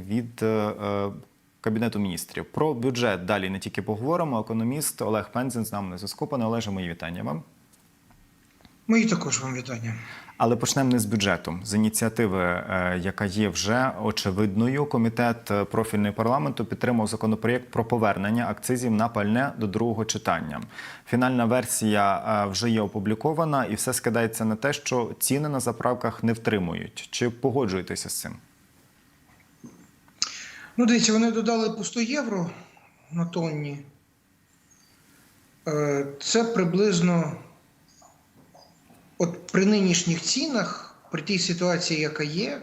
від е, е, Кабінету міністрів. Про бюджет далі не тільки поговоримо. Економіст Олег Пензін з нами на зв'язку. Пане Олеже, мої вітання вам. Мої також вам вітання. Але почнемо не з бюджету. З ініціативи, е, яка є вже очевидною, комітет профільний парламенту підтримав законопроєкт про повернення акцизів на пальне до другого читання. Фінальна версія вже є опублікована, і все скидається на те, що ціни на заправках не втримують. Чи погоджуєтеся з цим? Ну, дивіться, вони додали по 100 євро на тонні. Е, Це приблизно от при нинішніх цінах, при тій ситуації, яка є,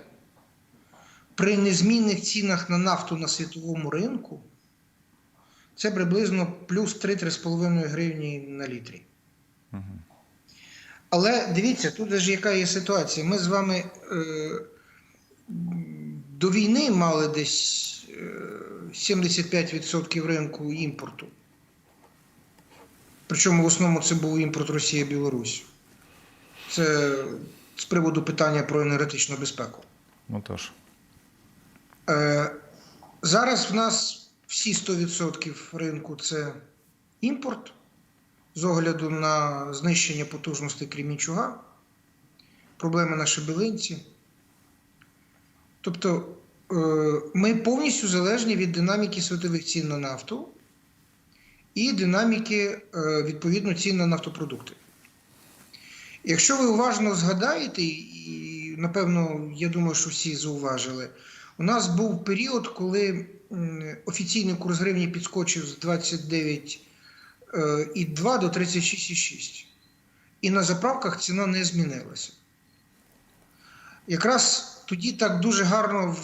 при незмінних цінах на нафту на світовому ринку, це приблизно плюс 3-3,5 гривні на літрі. Але дивіться, тут ж яка є ситуація. Ми з вами е, до війни мали десь 75% ринку імпорту. Причому в основному це був імпорт Росія-Білорусь. Це з приводу питання про енергетичну безпеку. Ну тож. Е, зараз в нас всі 100% ринку це імпорт з огляду на знищення потужностей Кремінчуга, проблеми на Шебелинці. Тобто ми повністю залежні від динаміки світових цін на нафту і динаміки е, відповідно цін на нафтопродукти. Якщо ви уважно згадаєте, і напевно, я думаю, що всі зауважили, у нас був період, коли офіційний курс гривні підскочив з 29,2 до 36,6. І на заправках ціна не змінилася. Якраз тоді так дуже гарно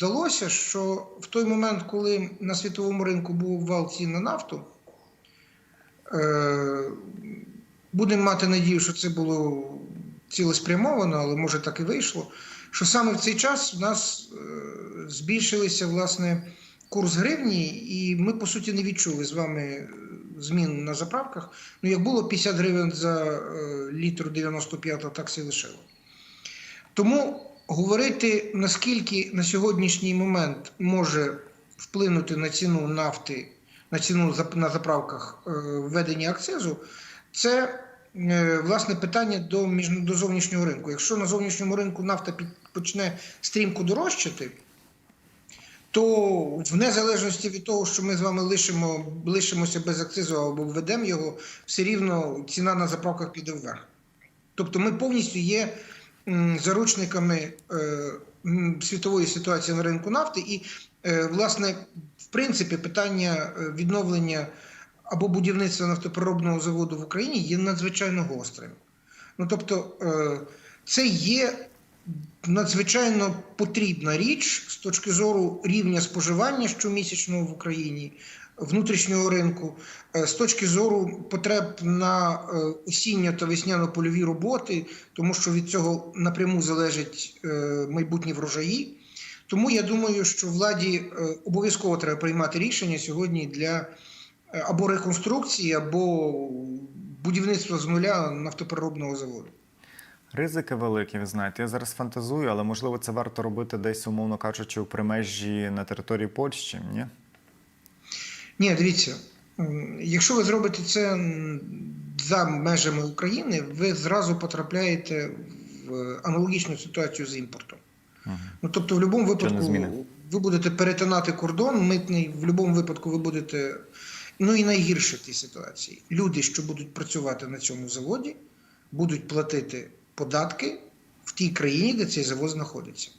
вдалося, що в той момент, коли на світовому ринку був вал цін на нафту, е, будемо мати надію, що це було цілеспрямовано, але може так і вийшло. Що саме в цей час у нас е, збільшилися власне курс гривні, і ми по суті не відчули з вами е, змін на заправках. Ну, як було 50 гривень за літр 95, так і лишило. Тому говорити, наскільки на сьогоднішній момент може вплинути на ціну нафти, на ціну на заправках е, введення акцизу, це е, власне питання до, до зовнішнього ринку. Якщо на зовнішньому ринку нафта почне стрімко дорожчати, то в незалежності від того, що ми з вами лишимо, лишимося без акцизу або введемо його, все рівно ціна на заправках піде вверх. Тобто ми повністю є заручниками е, світової ситуації на ринку нафти, і, е, власне, в принципі, питання е, відновлення або будівництва нафтопереробного заводу в Україні є надзвичайно гострим. Ну тобто, це є надзвичайно потрібна річ з точки зору рівня споживання щомісячного в Україні, внутрішнього ринку, е, з точки зору потреб на е, осінньо та весняно-польові роботи, тому що від цього напряму залежать е, майбутні врожаї. Тому я думаю, що владі обов'язково треба приймати рішення сьогодні для або реконструкції, або будівництва з нуля нафтопереробного заводу. Ризики великі, ви знаєте. Я зараз фантазую, але можливо це варто робити десь, умовно кажучи, у примежі на території Польщі, ні? Ні, дивіться, якщо ви зробите це за межами України, ви зразу потрапляєте в аналогічну ситуацію з імпортом. Угу. Ну тобто, в будь-якому випадку ви будете перетинати кордон митний, в будь-якому випадку ви будете. Ну і найгірше в тій ситуації. Люди, що будуть працювати на цьому заводі, будуть платити податки в тій країні, де цей завод знаходиться.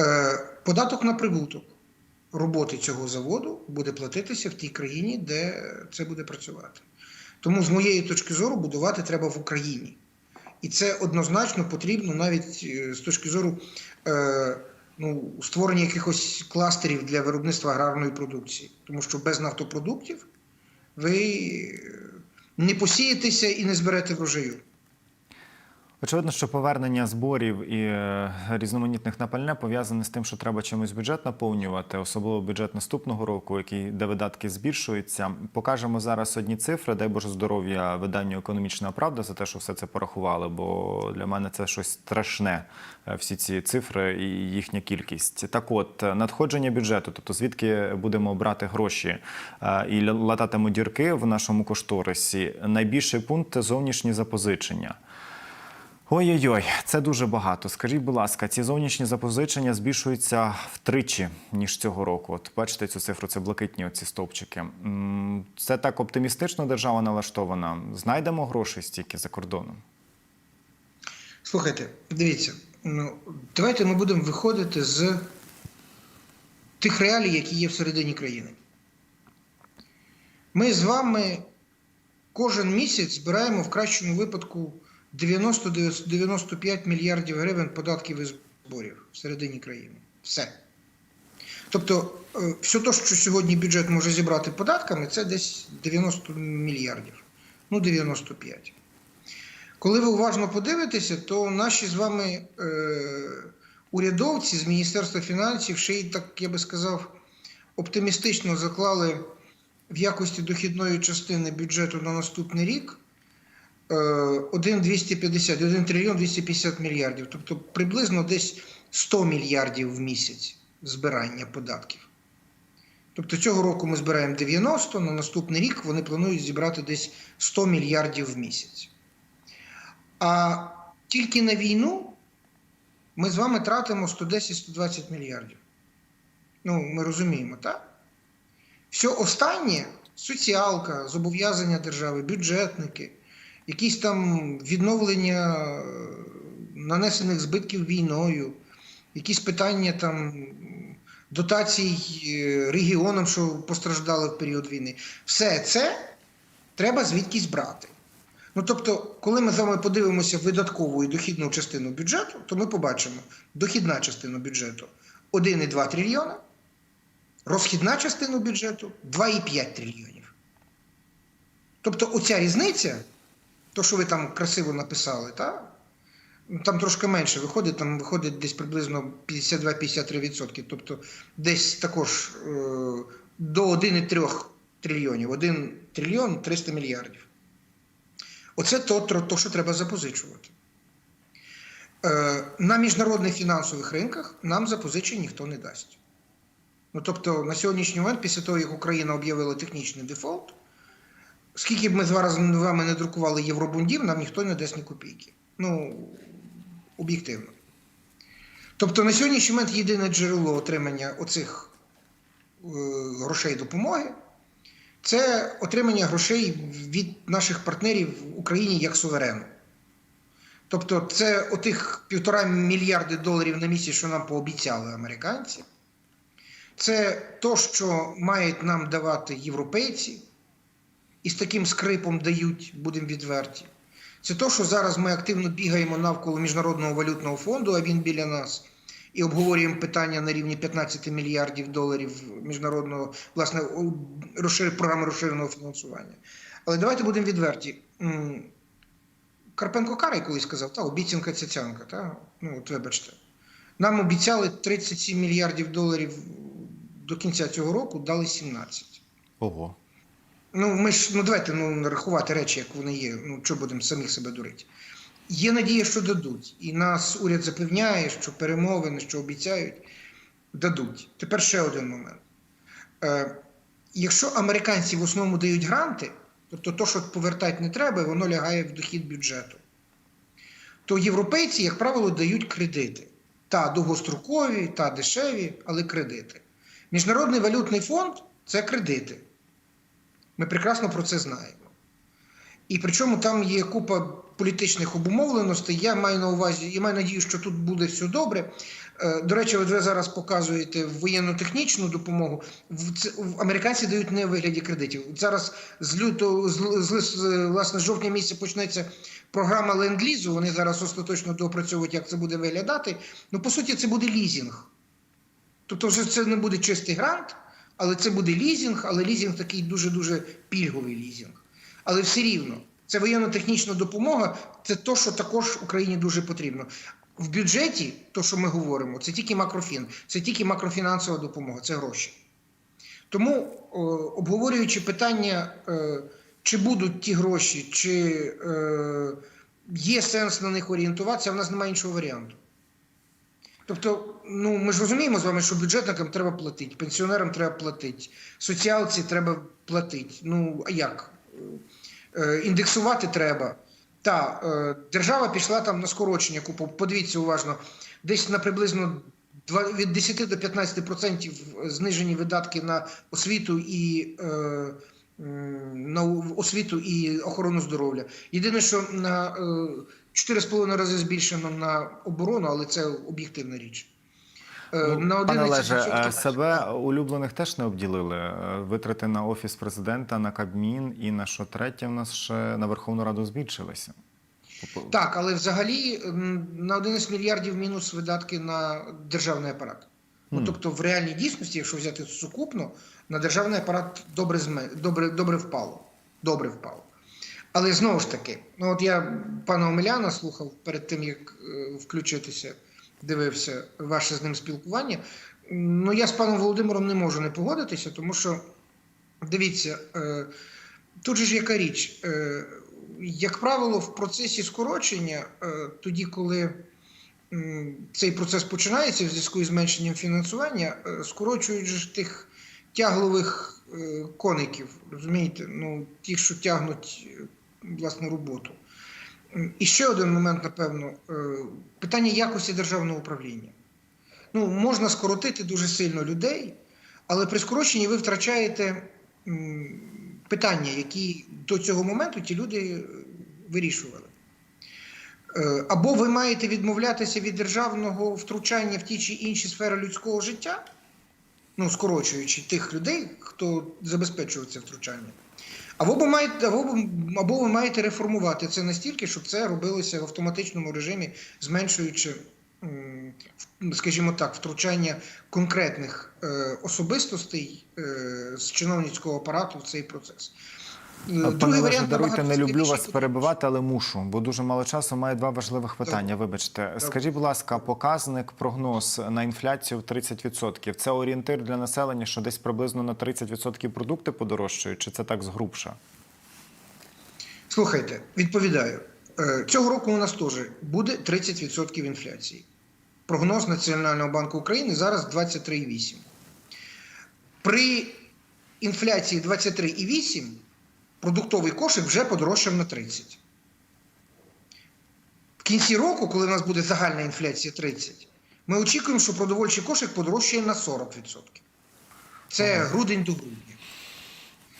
Е, податок на прибуток роботи цього заводу буде платитися в тій країні, де це буде працювати. Тому, з моєї точки зору, будувати треба в Україні. І це однозначно потрібно навіть е, з точки зору е, ну, створення якихось кластерів для виробництва аграрної продукції. Тому що без нафтопродуктів ви е, не посієтеся і не зберете врожаю. Очевидно, що повернення зборів і е, різноманітних на пальне пов'язане з тим, що треба чимось бюджет наповнювати, особливо бюджет наступного року, який де видатки збільшуються. Покажемо зараз одні цифри. Дай Боже здоров'я виданню економічна правда за те, що все це порахували. Бо для мене це щось страшне. е, Всі ці цифри і їхня кількість. Так, от надходження бюджету, тобто звідки будемо брати гроші е, і лататимуть дірки в нашому кошторисі. Найбільший пункт зовнішні запозичення. Ой-ой-ой, це дуже багато. Скажіть, будь ласка, ці зовнішні запозичення збільшуються втричі ніж цього року. От бачите цю цифру, це блакитні оці стовпчики. Це так оптимістично держава налаштована. Знайдемо гроші стільки за кордоном. Слухайте, дивіться, ну, давайте ми будемо виходити з тих реалій, які є всередині країни. Ми з вами кожен місяць збираємо в кращому випадку 90-95 мільярдів гривень податків і зборів всередині країни. Все. Тобто, е, все те, що сьогодні бюджет може зібрати податками, це десь 90 мільярдів. Ну, 95. Коли ви уважно подивитеся, то наші з вами е, урядовці з Міністерства фінансів ще й так, я би сказав, оптимістично заклали в якості дохідної частини бюджету на наступний рік 1 250, 1 трильйон 250 мільярдів, тобто приблизно десь 100 мільярдів в місяць збирання податків. Тобто цього року ми збираємо 90, на наступний рік вони планують зібрати десь 100 мільярдів в місяць. А тільки на війну ми з вами тратимо 110-120 мільярдів. Ну, ми розуміємо, так? Все останнє соціалка, зобов'язання держави, бюджетники, якісь там відновлення е, нанесених збитків війною, якісь питання там дотацій е, регіонам, що постраждали в період війни. Все це треба звідкись брати. Ну тобто, коли ми з вами подивимося видаткову і дохідну частину бюджету, то ми побачимо дохідна частина бюджету 1,2 трильйона, розхідна частина бюджету 2,5 трильйонів. Тобто, оця різниця, то, що ви там красиво написали, та? ну, там трошки менше виходить, там виходить десь приблизно 52-53%. Тобто десь також е, до 1,3 трильйонів, 1 трильйон 300 мільярдів. Оце то, то, що треба запозичувати. Е, на міжнародних фінансових ринках нам запозичень ніхто не дасть. Ну, тобто, на сьогоднішній момент, після того, як Україна об'явила технічний дефолт, скільки б ми зараз з вами не друкували євробундів, нам ніхто не дасть ні копійки. Ну, об'єктивно. Тобто, на сьогоднішній момент єдине джерело отримання оцих е, грошей допомоги це отримання грошей від наших партнерів в Україні як суверену. Тобто, це отих півтора мільярди доларів на місяць, що нам пообіцяли американці. Це то, що мають нам давати європейці, і з таким скрипом дають, будемо відверті. Це то, що зараз ми активно бігаємо навколо Міжнародного валютного фонду, а він біля нас, і обговорюємо питання на рівні 15 мільярдів доларів міжнародного власне програми розширеного фінансування. Але давайте будемо відверті. Карпенко Карий колись сказав, та обіцянка цяцянка, та? ну от вибачте. Нам обіцяли 37 мільярдів доларів до кінця цього року, дали 17. Ого. Ну, ми ж ну давайте ну, рахувати речі, як вони є. Ну, що будемо самих себе дурити. Є надія, що дадуть. І нас уряд запевняє, що перемовини, що обіцяють, дадуть. Тепер ще один момент. Е, якщо американці в основному дають гранти, тобто то, що повертати не треба, воно лягає в дохід бюджету, то європейці, як правило, дають кредити. Та довгострокові, та дешеві, але кредити. Міжнародний валютний фонд це кредити. Ми прекрасно про це знаємо. І причому там є купа політичних обумовленостей. Я маю на увазі, я маю надію, що тут буде все добре. Е, До речі, от ви зараз показуєте воєнно-технічну допомогу. В в- Американці дають не у вигляді кредитів. Зараз з лютого, з, з, власне, з жовтня місяця почнеться програма ленд-лізу. Вони зараз остаточно доопрацьовують, як це буде виглядати. Ну, по суті, це буде лізінг. Тобто, вже це не буде чистий грант, але це буде лізінг, але лізінг такий дуже-дуже пільговий лізінг. Але все рівно Це воєнно-технічна допомога, це то, що також Україні дуже потрібно. В бюджеті, то, що ми говоримо, це тільки макрофін, це тільки макрофінансова допомога, це гроші. Тому, о, обговорюючи питання, е, чи будуть ті гроші, чи е, є сенс на них орієнтуватися, в нас немає іншого варіанту. Тобто, ну ми ж розуміємо з вами, що бюджетникам треба платити, пенсіонерам треба платити, соціалці треба платити. Ну а як? Е, індексувати треба. Та е, держава пішла там на скорочення. купу. Подивіться уважно, десь на приблизно від 10 до 15% знижені видатки на освіту і е, освіту і охорону здоров'я. Єдине, що на е, 4,5 рази збільшено на оборону, але це об'єктивна річ. Е, Ну, на Пане Олеже, 11% е, себе улюблених теж не обділили. Е, Витрати на офіс президента, на Кабмін і на що третє в нас ще на Верховну Раду збільшилися. Так, але взагалі на 11 мільярдів мінус видатки на державний апарат. Ну, тобто, в реальній дійсності, якщо взяти сукупно, на державний апарат добре, добре, добре впало. Добре впало. Але знову ж таки, ну от я пана Омеляна слухав перед тим, як е, включитися, дивився ваше з ним спілкування. Ну, я з паном Володимиром не можу не погодитися, тому що дивіться, е, тут же ж яка річ. Е, як правило, в процесі скорочення, е, тоді, коли цей процес починається в зв'язку із зменшенням фінансування, е, скорочують ж тих тяглових е, коників, розумієте? Ну, ті, що тягнуть е, власну роботу. І ще один момент, напевно, питання якості державного управління. Ну, можна скоротити дуже сильно людей, але при скороченні ви втрачаєте питання, які до цього моменту ті люди вирішували. Е, Або ви маєте відмовлятися від державного втручання в ті чи інші сфери людського життя, ну, скорочуючи тих людей, хто забезпечував це втручання. Або ви маєте, або, або ви маєте реформувати це настільки, щоб це робилося в автоматичному режимі, зменшуючи, скажімо так, втручання конкретних е, особистостей е, з чиновницького апарату в цей процес. Е, Пане Олеже, даруйте, не люблю вас перебивати, але мушу, бо дуже мало часу. Маю два важливих питання. Вибачте, скажіть, будь ласка, показник, прогноз на інфляцію в 30%. Це орієнтир для населення, що десь приблизно на 30% продукти подорожчають, чи це так згрубша? Слухайте, відповідаю. Е, Цього року у нас теж буде 30% інфляції. Прогноз Національного банку України зараз 23,8. При інфляції 23,8 продуктовий кошик вже подорожчав на 30. В кінці року, коли у нас буде загальна інфляція 30, ми очікуємо, що продовольчий кошик подорожчає на 40%. Це грудень до грудня.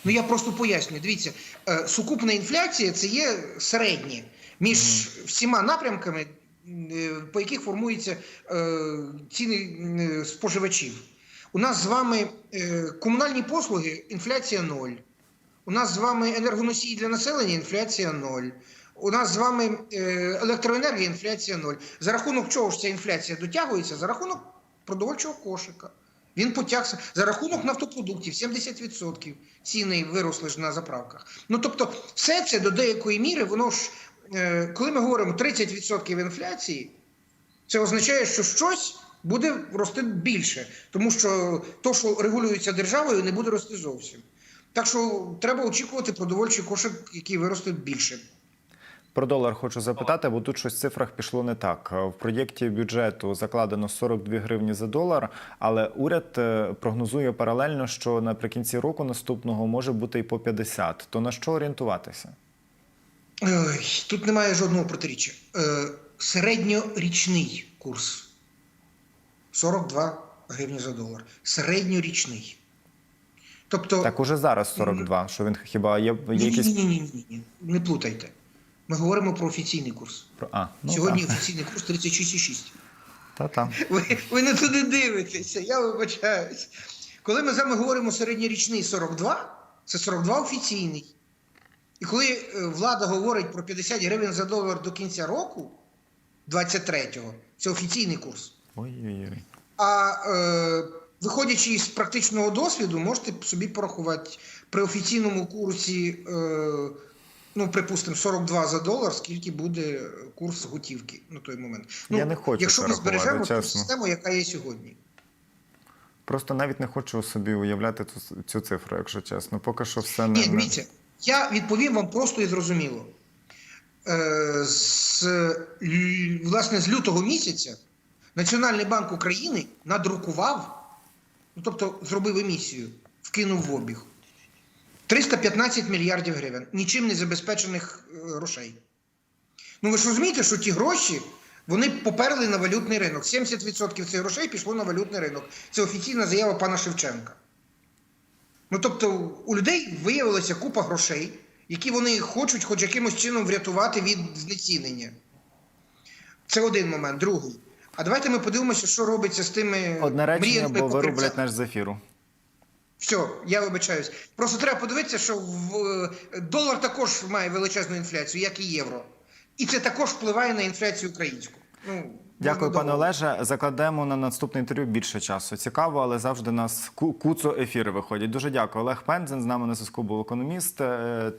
Ну я просто пояснюю. Дивіться, е, сукупна інфляція це є середнє між всіма напрямками, е, по яких формуються е, ціни споживачів. У нас з вами комунальні послуги, інфляція ноль. У нас з вами енергоносії для населення, інфляція ноль. У нас з вами е, електроенергія, інфляція ноль. За рахунок чого ж ця інфляція дотягується? За рахунок продовольчого кошика. Він потягся за рахунок нафтопродуктів 70% ціни виросли ж на заправках. Ну тобто, все це до деякої міри, воно ж, е, коли ми говоримо 30% інфляції, це означає, що щось буде рости більше, тому що то, що регулюється державою, не буде рости зовсім. Так що треба очікувати продовольчий кошик, який виросте більше. Про долар хочу запитати, бо тут щось в цифрах пішло не так. В проєкті бюджету закладено 42 гривні за долар, але уряд е, прогнозує паралельно, що наприкінці року наступного може бути і по 50. То на що орієнтуватися? Ой, Тут немає жодного протиріччя. Е, середньорічний курс 42 гривні за долар. Середньорічний. Тобто, Так уже зараз 42. Що він хіба є, є ні, ні, якісь ні, ні, ні, ні, не плутайте. Ми говоримо про офіційний курс. про- а, ну, Сьогодні та. офіційний курс 36,6. Та, та. Ви, ви не туди дивитеся, я вибачаюсь. Коли ми з вами говоримо середньорічний 42, це 42 офіційний. І коли е, влада говорить про 50 гривень за долар до кінця року, 23-го, це офіційний курс. Ой-ой-ой. А е, виходячи із практичного досвіду, можете собі порахувати при офіційному курсі е, ну, припустимо, 42 за долар, скільки буде курс готівки на той момент. Ну, Я не хочу якщо ми збережемо ту систему, яка є сьогодні. Просто навіть не хочу собі уявляти цю, цю цифру, якщо чесно. Поки що все не. Ні, дивіться, я відповім вам просто і зрозуміло. Е, з, власне, з лютого місяця Національний банк України надрукував, ну, тобто зробив емісію, вкинув в обіг 315 мільярдів гривень, нічим не забезпечених е, грошей. Ну ви ж розумієте, що ті гроші вони поперли на валютний ринок. 70% цих грошей пішло на валютний ринок. Це офіційна заява пана Шевченка. Ну тобто, у людей виявилася купа грошей, які вони хочуть хоч якимось чином врятувати від знецінення. Це один момент. Другий. А давайте ми подивимося, що робиться з тими Одне речення, бо вирублять наш з ефіру. Все, я вибачаюсь. Просто треба подивитися, що в, е, долар також має величезну інфляцію, як і євро. І це також впливає на інфляцію українську. Ну, Дякую, пане. Олеже. Закладемо на наступне інтерв'ю більше часу. Цікаво, але завжди у нас ку- куцо ефіри виходять. Дуже дякую. Олег Пензен з нами на зв'язку був економіст. Е,